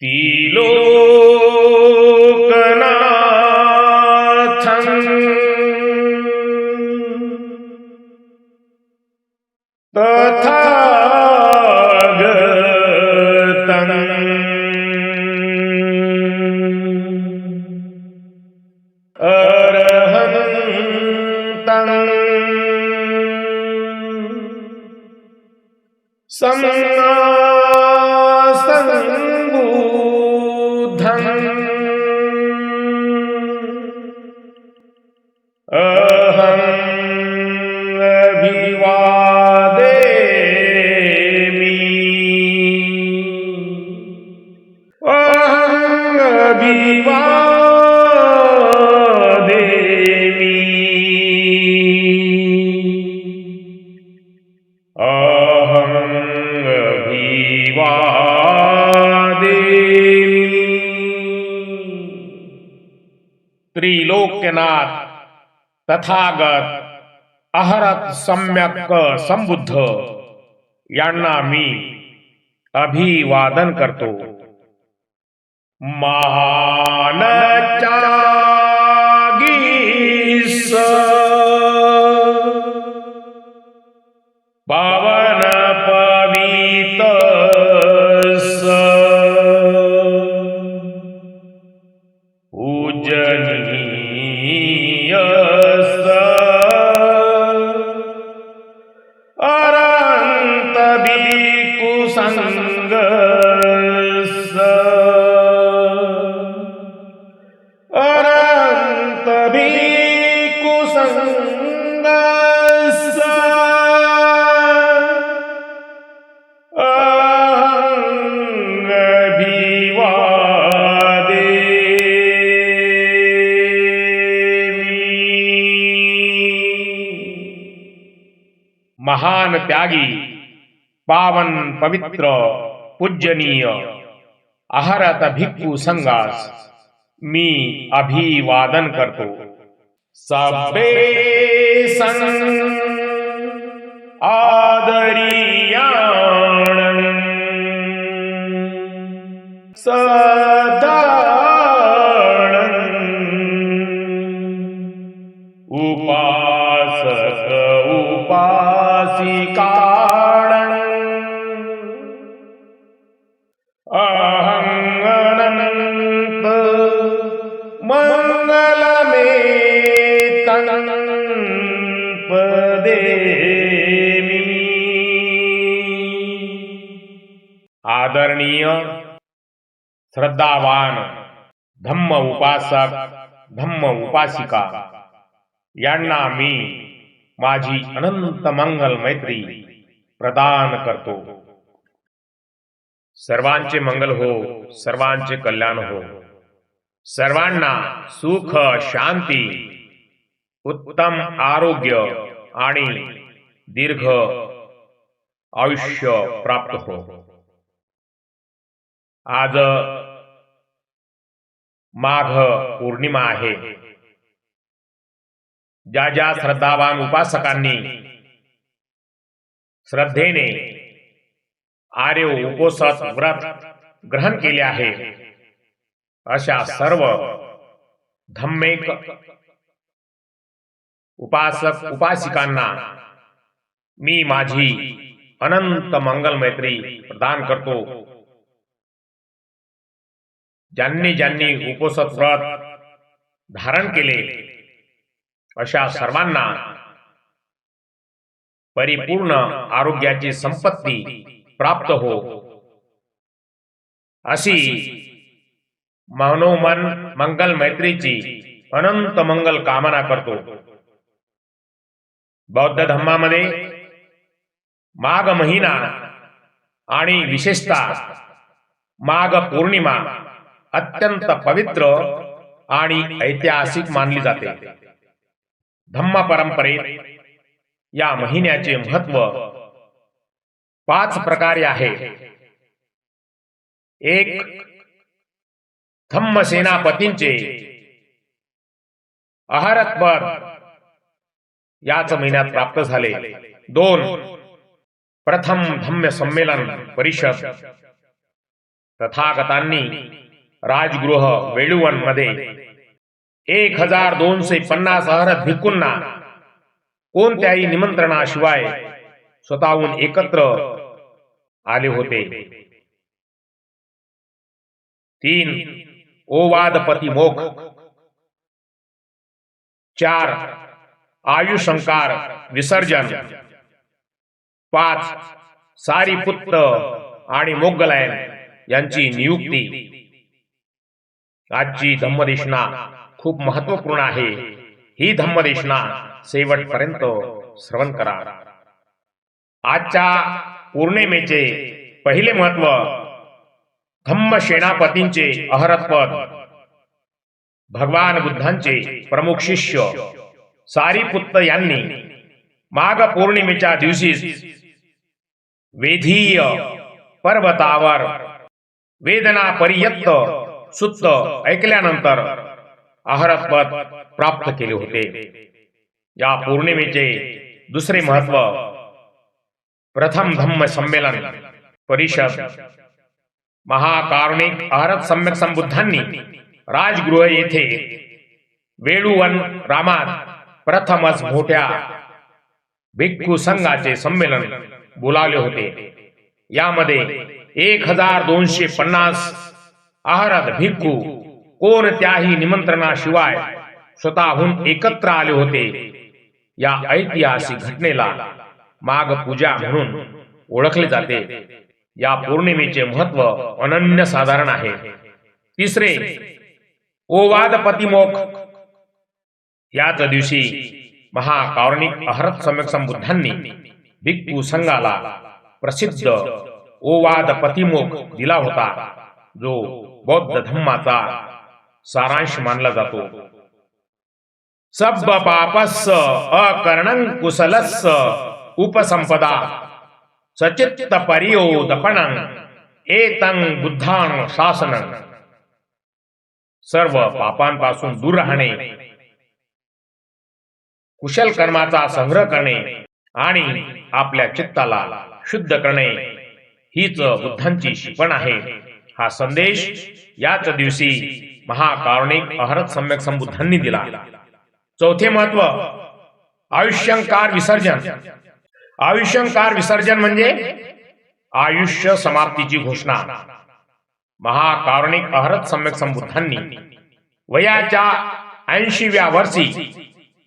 Filo. Trilokyanath Tathagata अहरत सम्यक संबुद्ध। यांना मी अभिवादन करतो। महानचागीस पावन पूजनीय महान त्यागी पावन पवित्र पूजनीय अहरत भिक्खु संगास मी अभिवादन करतो। सबे सन आदरीयाण उपासिकाण अहं अनन्त मंगलमे आदरणीय श्रद्धावान धम्म उपासक धम्म उपासिका यांना मी माझी अनंत मंगल मैत्री प्रदान करतो. सर्वांचे मंगल हो सर्वांचे कल्याण हो. सर्वांना सुख शांती उत्तम आरोग्य आणि दीर्घ आयुष्य प्राप्त हो. आज माघ पौर्णिमा आहे. ज्या ज्या श्रद्धावान उपासकांनी श्रद्धेने आर्य उपोसत व्रत ग्रहण केले आहे. अशा सर्व धम्मेक उपासक उपासिकांना मी माझी अनंत मंगल मैत्री प्रदान करतो. ज्यांनी ज्यांनी उपोसत व्रत धारण केले अशा सर्वांना परिपूर्ण आरोग्याची संपत्ती प्राप्त हो. अशी मनोमन मंगल मैत्रीची अनंत मंगल कामना करतो. बौद्ध धम्मामध्ये माघ महिना आणि विशेषतः माघ पौर्णिमा अत्यंत पवित्र आणि ऐतिहासिक मानली जाते. धम्म परंपरेत या महिन्याचे महत्त्व पाच प्रकारे आहे. एक धम्म सेनापतींचे आहारत्पद याच महिन्यात प्राप्त झाले. दोन प्रथम धम्म संमेलन परिषद. तथागतांनी राजगृह वेळुवनमध्ये एक हजार दोनशे पन्नास अहरत भिक्कूंना कोणत्याही निमंत्रणाशिवाय स्वतःहून एकत्र आले होते. तीन ओवादपती मोख चार आयुषंकार विसर्जन. पाच सारीपुत्त आणि मोगलायन यांची नियुक्ती. आजची धम्मदेशना खूप महत्त्वपूर्ण आहे. ही धम्मदेशना शेवटपर्यंत श्रवण करा. आजच्या पौर्णिमेचे पहिले महत्त्व धम्म सेनापतींचे अहरत्पद भगवान बुद्धांचे प्रमुख शिष्य सारीपुत्त यांनी माघ पौर्णिमेच्या दिवशी वेधीय पर्वतावर वेदना पर्यंत सुत्त ऐकल्यानंतर अहरत्पद प्राप्त केले होते. या पौर्णिमेचे दुसरे महत्त्व प्रथम धम्म संमेलन परिषद. महाकारुणिक अहरत सम्यक संबुद्धांनी राजगृह येथे वेळुवन रामात प्रथमच मोठ्या भिक्खू संघाचे संमेलन बोलावले होते. यामध्ये एक हजार दोनशे पन्नास आहारात भिक्खू कोणत्याही निमंत्रणाशिवाय स्वतःहून एकत्र आले होते? या ऐतिहासिक घटनेला माघ पूजा म्हणून ओळखले जाते. या पौर्णिमेचे महत्त्व अनन्य साधारण आहे. तिसरे ओवाद पतिमोख याच दिवशी महाकारणिक अहरत सम्यक संबुद्धांनी भिक्खू संघाला प्रसिद्ध ओवाद पतिमोख दिला होता जो बौद्ध धम्माचा सारांश मानला जातो. सब पापस अकर्णं कुसलस उपसंपदा। सचित्त परियोदपणं एतं बुद्धान शासन। सर्व पापांपासून दूर राहणे। कुशल कर्माचा संग्रह करणे आणि आपल्या चित्ताला शुद्ध करणे हीच बुद्धांची शिकवण आहे. हा संदेश याच दिवशी महाकारुणिक अहरत सम्यक संबुद्धांनी दिला. चौथे महत्त्व आयुष्यंकार विसर्जन. आयुष्यंकार विसर्जन म्हणजे आयुष्य समाप्तीची घोषणा. महाकारुणिक अहरत सम्यक संबुद्धांनी. वयाच्या ऐंशीव्या वर्षी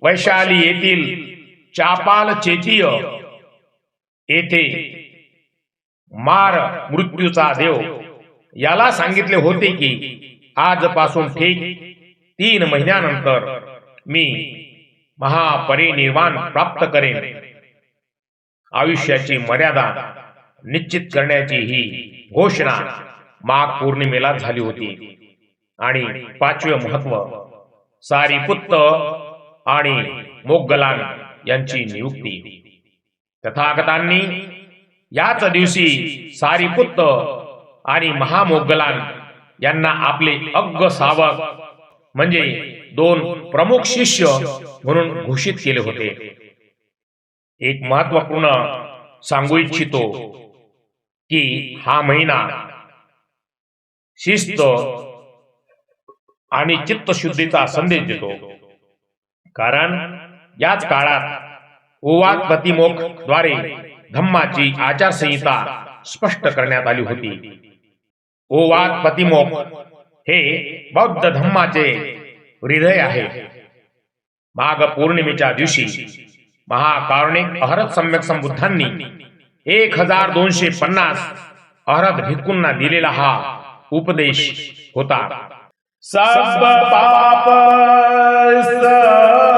वैशाली येथील चापाल चेतीय येथे मार मृत्यूचा देव याला सांगितले होते की आजपासून ठीक तीन महिन्यानंतर मी महापरिनिर्वाण प्राप्त करेन. आयुष्याची मर्यादा निश्चित करण्याची ही घोषणा माघ पौर्णिमेला झाली होती. आणि पाचवे महत्त्व सारीपुत्त आणि मोगलान यांची नियुक्ती. तथागतांनी याच दिवशी सारीपुत्त आणि महामोगलान यांना आपले अग्ग सावक म्हणजे दोन प्रमुख शिष्य म्हणून घोषित केले होते. एक महत्त्वपूर्ण सांगू इच्छितो की हा महिना शिस्त आणि चित्तशुद्धीचा संदेश देतो. कारण याच काळात ओवाद प्रतिमोखद्वारे धम्माची आचारसंहिता स्पष्ट करण्यात आली होती. ओवाद पतिमोक हे बौद्ध धम्माचे हृदय आहे. माघ पौर्णिमेच्या दिवशी महाकारुणिक अहरत सम्यक संबुद्धांनी एक हजार दोनशे पन्नास अहरत भिक्कूंना दिलेला हा उपदेश होता. सब पाप सब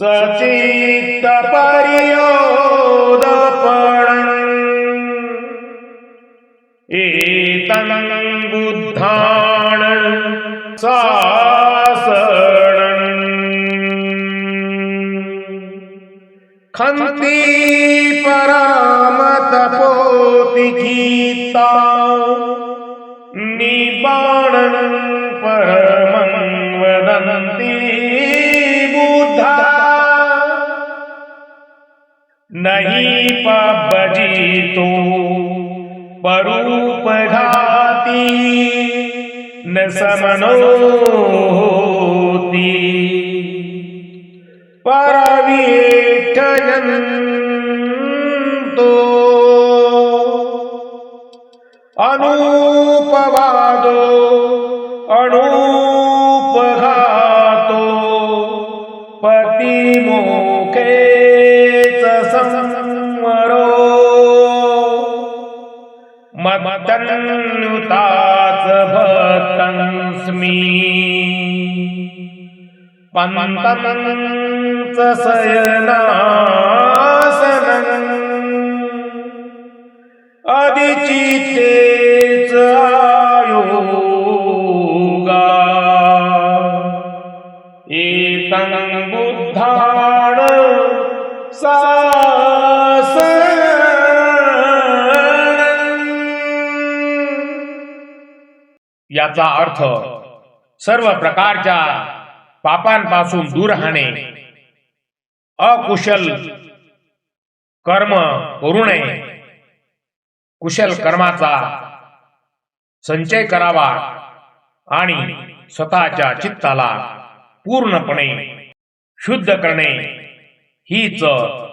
सचित परियोदपण। एतन बुद्धाण सासण। खन्ति परामत पोति गीता निबाण परमं नहि पब्बजितो परूपघाती न समनोति परविठयन्तो पन्तंच सयनासन अधिचितेच आयोगा। एतं बुद्धाण याचा अर्थ सर्व प्रकारच्या पापांपासून दूर राहणे. अकुशल कर्म करू नये. कुशल कर्माचा संचय करावा आणि स्वतःच्या चित्ताला पूर्णपणे शुद्ध करणे हीच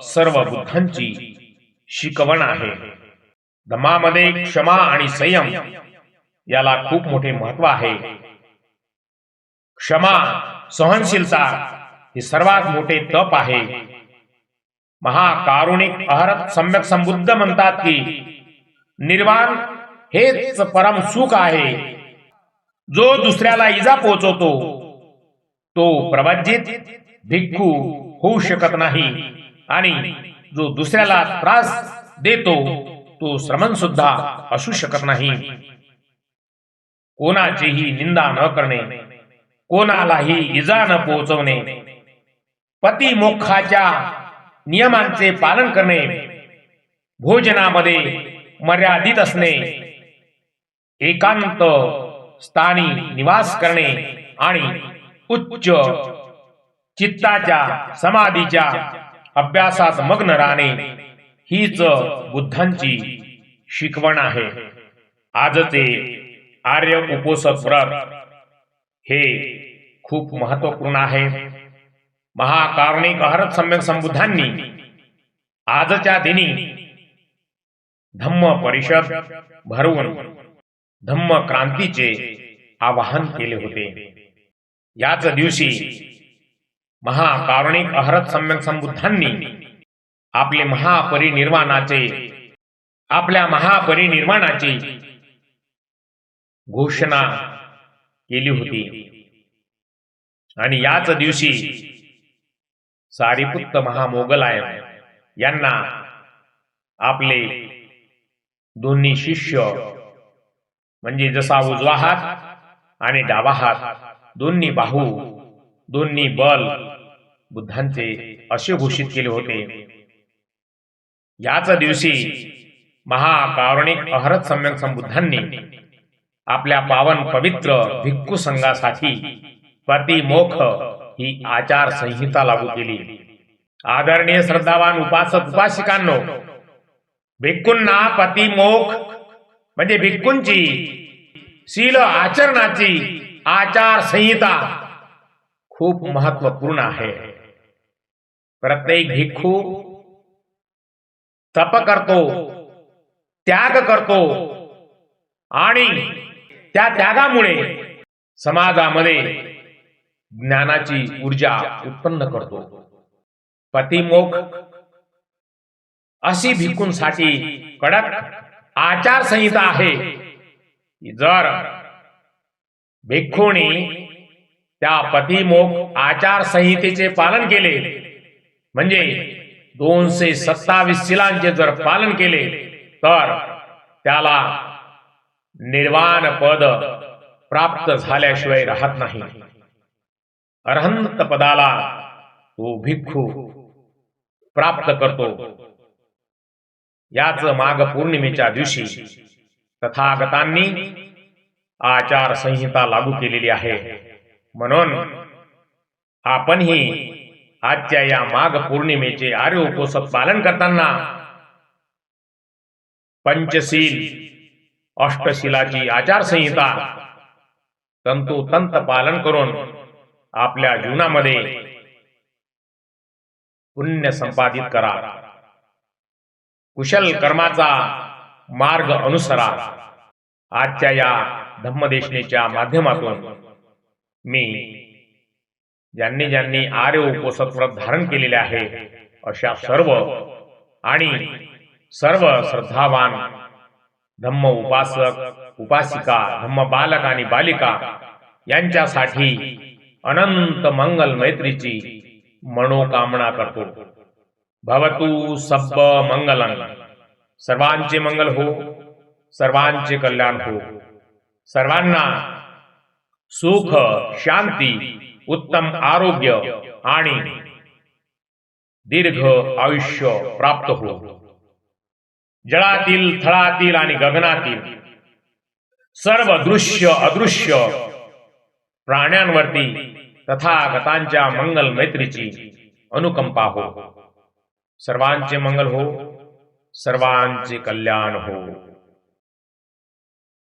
सर्व बुद्धांची शिकवण आहे. धमामध्ये क्षमा आणि संयम याला खूप मोठे महत्त्व आहे. क्षमा सहनशीलता हे सर्वात मोठे तप आहे. महाकारुणिक अहरत सम्यक संबुद्ध म्हणतात की निर्वाण हेच परम सुख आहे. जो दुसऱ्याला इजा पोहोचवतो तो प्रवज्जित भिक्खू होऊ शकत नाही. आणि जो दुसऱ्याला त्रास देतो तो श्रमण सुद्धा असू शकत नाही. कोणाचीही निंदा न करणे कोणालाही इजा न पोहोचवणे. पती मोक्षाच्या नियमांचे पालन करणे. भोजनामध्ये मर्यादित असणे. एकांत स्थानी निवास करणे आणि उच्च चित्ताच्या समाधीच्या अभ्यासात मग्न राहणे हीच बुद्धांची शिकवण आहे. आजचे आर्य उपोषक व्रत हे खूप महत्त्वपूर्ण आहे. महाकारणिक अहरत सम्यक संबुद्धांनी आजच्या दिनी धम्म परिषद भरवून धम्म क्रांतीचे आवाहन केले होते. याच दिवशी महाकारुणिक अहरत सम्यक संबुद्धांनी आपले महापरिनिर्वाणाचे आपल्या महापरिनिर्वाणाची घोषणा केली होती. आणि याच दिवशी सारीपुत्त महामोगलाय यांना आपले दोन्ही शिष्य म्हणजे जसा उजवा हात आणि डावा हात दोन्ही बाहू दोन्ही बल बुद्धांचे असे घोषित केले होते. याच दिवशी महाकारुणिक अहरत सम्यक संबुद्धांनी आपल्या पावन पवित्र भिक्खू संघासाठी पतिमोख ही आचार संहिता लागू केली. आदरणीय श्रद्धावान उपासक उपासिकांनो पती पतिमोख म्हणजे भिक्कूंची शील आचरणाची आचार संहिता खूप महत्त्वपूर्ण आहे. प्रत्येक भिक्खू तप करतो त्याग करतो आणि त्या त्यागामुळे समाजामध्ये ज्ञानाची ऊर्जा उत्पन्न करतो. पतिमोख अशी भिकूंसाठी कडक आचारसंहिता आहे जर भिक्खूंनी त्या पतिमोख आचारसंहितेचे पालन केले म्हणजे दोनशे सत्तावीस शिलांचे जर पालन केले तर त्याला निर्वाण पद प्राप्त झाल्याशिवाय राहत नाही. अरहंत पदाला तो भिक्खू प्राप्त करतो. याच माघ पौर्णिमेच्या दिवशी तथागतांनी आचारसंहिता लागू केलेली आहे. म्हणून आपणही आजच्या या माघ पौर्णिमेचे आर्य उपोषण पालन करताना पंचशील अष्टशिलाची आचारसंहिता तंतोतंत पालन करून आपल्या जीवनामध्ये पुण्य संपादित करा. कुशल कर्माचा मार्ग अनुसरा. आजच्या या धम्मदेशनेच्या माध्यमातून मी ज्यांनी ज्यांनी आर्य उपोषक व्रत धारण केलेले आहे अशा सर्व आणि सर्व श्रद्धावान धम्म उपासक उपासिका धम्म बालक आणि बालिका यांच्यासाठी अनंत मंगल मैत्रीची मनोकामना करतो. भवतु सब मंगल सर्वांचे मंगल हो सर्वांचे कल्याण हो. सर्वांना सुख शांती उत्तम आरोग्य आणि दीर्घ आयुष्य प्राप्त हो. जळातील थळातील आणि गगनातील सर्व दृश्य अदृश्य प्राण्यांवरती तथागतांच्या मंगल मैत्रीची अनुकंपा हो. सर्वांचे मंगल हो सर्वांचे कल्याण हो.